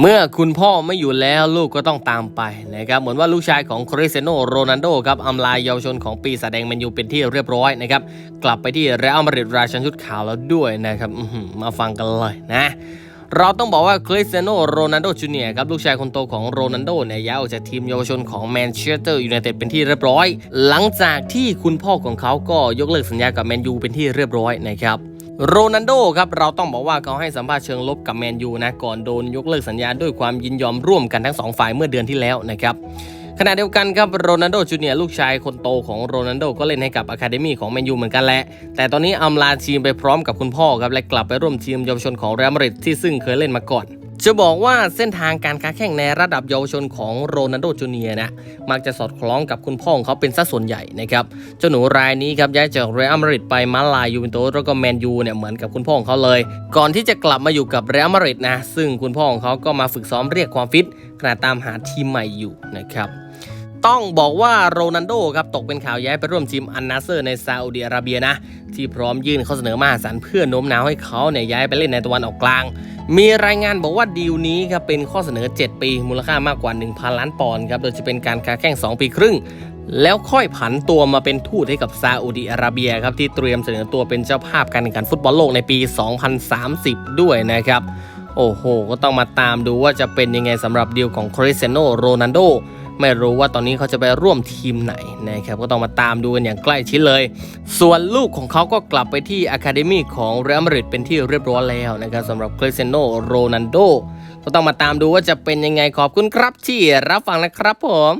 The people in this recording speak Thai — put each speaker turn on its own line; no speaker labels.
เมื่อคุณพ่อไม่อยู่แล้วลูกก็ต้องตามไปนะครับเหมือนว่าลูกชายของคริสเตียโนโรนัลโดครับอำลาเยาวชนของปีศาจแดงแมนยูเป็นที่เรียบร้อยนะครับกลับไปที่เรอัลมาดริดราชันชุดขาวแล้วด้วยนะครับมาฟังกันเลยนะเราต้องบอกว่าคริสเตียโนโรนัลโดจูเนียครับลูกชายคนโตของโรนัลโดเนี่ยย้ายออกจากทีมเยาวชนของแมนเชสเตอร์ยูไนเต็ดเป็นที่เรียบร้อย หลังจากที่คุณพ่อของเขาก็ยกเลิกสัญญากับแมนยูเป็นที่เรียบร้อยนะครับ โรนัลโดครับเราต้องบอกว่าเขาให้สัมภาษณ์เชิงลบกับแมนยูนะก่อนโดนยกเลิกสัญญาด้วยความยินยอมร่วมกันทั้งสองฝ่ายเมื่อเดือนที่แล้วนะครับขณะเดียวกันครับโรนัลโดจูเนียร์ลูกชายคนโตของโรนัลโดก็เล่นให้กับอะคาเดมี่ของแมนยูเหมือนกันแหละ แต่ตอนนี้อำลาทีมไปพร้อมกับคุณพ่อครับและกลับไปร่วมทีมเยาวชนของเรอัลมาดริดที่ซึ่งเคยเล่นมาก่อน จะบอกว่าเส้นทางการค้าแข่งในระดับเยาวชนของโรนัลโดจูเนียร์นะมักจะสอดคล้องกับคุณพ่อของเขาเป็นสัดส่วนใหญ่นะครับเจ้าหนูรายนี้ครับย้ายจากเรอัลมาดริดไปมาลายยูเวนตุสแล้วก็แมนยูเนี่ยเหมือนกับคุณพ่อของเขาเลย ก่อนที่จะกลับมาอยู่กับเรอัลมาดริดนะซึ่งคุณพ่อของเขาก็มาฝึกซ้อมเรียกความฟิตขณะตามหาทีมใหม่อยู่นะครับ ต้องบอกว่าโรนัลโดครับตกเป็นข่าวย้ายไปร่วมทีมอันนาเซอร์ในซาอุดิอาระเบียนะ ที่พร้อมยื่นข้อเสนอมหาศาลเพื่อโน้มน้าวให้เขาเนี่ยย้ายไปเล่นในตะวันออกกลาง มีรายงานบอกว่าดีลนี้ครับเป็นข้อเสนอ 7 ปี มูลค่ามากกว่า 1,000 ล้านปอนด์ครับโดยจะเป็นการค้าแข่ง 2 ปีครึ่ง แล้วค่อยผันตัวมาเป็นทูตให้กับซาอุดิอาระเบียครับที่เตรียมเสนอตัวเป็นเจ้าภาพการแข่งขันฟุตบอลโลกในปี 2030 ด้วยนะครับโอ้โห ก็ต้องมาตามดูว่าจะเป็นยังไงสำหรับดีลของคริสเตียโนโรนัลโด ไม่รู้ว่าตอนนี้เขาจะไปร่วมทีมไหนนะครับก็ต้องมาตามดูกันอย่างใกล้ชิดเลย ส่วนลูกของเขาก็กลับไปที่อะคาเดมีของเรอัลมาดริดเป็นที่เรียบร้อยแล้วนะครับสำหรับคริสเตียโนโรนันโดก็ต้องมาตามดูว่าจะเป็นยังไงขอบคุณครับที่รับฟังนะครับผม